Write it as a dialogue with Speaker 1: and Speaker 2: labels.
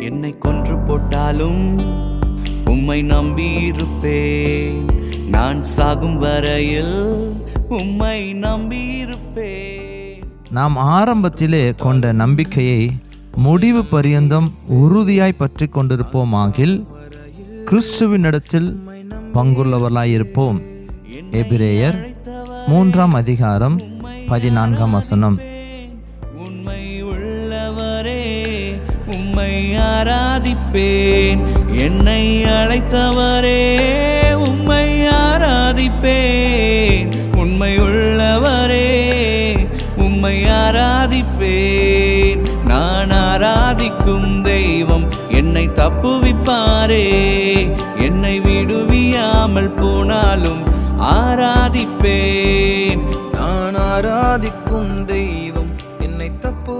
Speaker 1: என்னை கொன்று போட்டாலும் உம்மை நம்பியிருப்பேன். நான் சாகும் வரையில் உம்மை நம்பியிருப்பேன்.
Speaker 2: நாம் ஆரம்பத்திலே கொண்ட நம்பிக்கையை முடிவு பரியந்தம் உறுதியாய் பற்றி கொண்டிருப்போமாகில் கிறிஸ்துவினிடத்தில் பங்குள்ளவர்களாயிருப்போம். எபிரேயர் மூன்றாம் அதிகாரம் பதினான்காம் வசனம்.
Speaker 1: உம்மை ஆராதிப்பேன். என்னை அழைத்தவரே உம்மை ஆராதிப்பேன். உண்மை உள்ளவரே உம்மை ஆராதிப்பேன். நான் ஆராதிக்கும் தெய்வம் என்னை தப்புவிப்பாரே. என்னை விடுவியாமல் போனாலும் ஆராதிப்பேன்.
Speaker 3: நான் ஆராதிக்கும் தெய்வம் என்னை தப்பு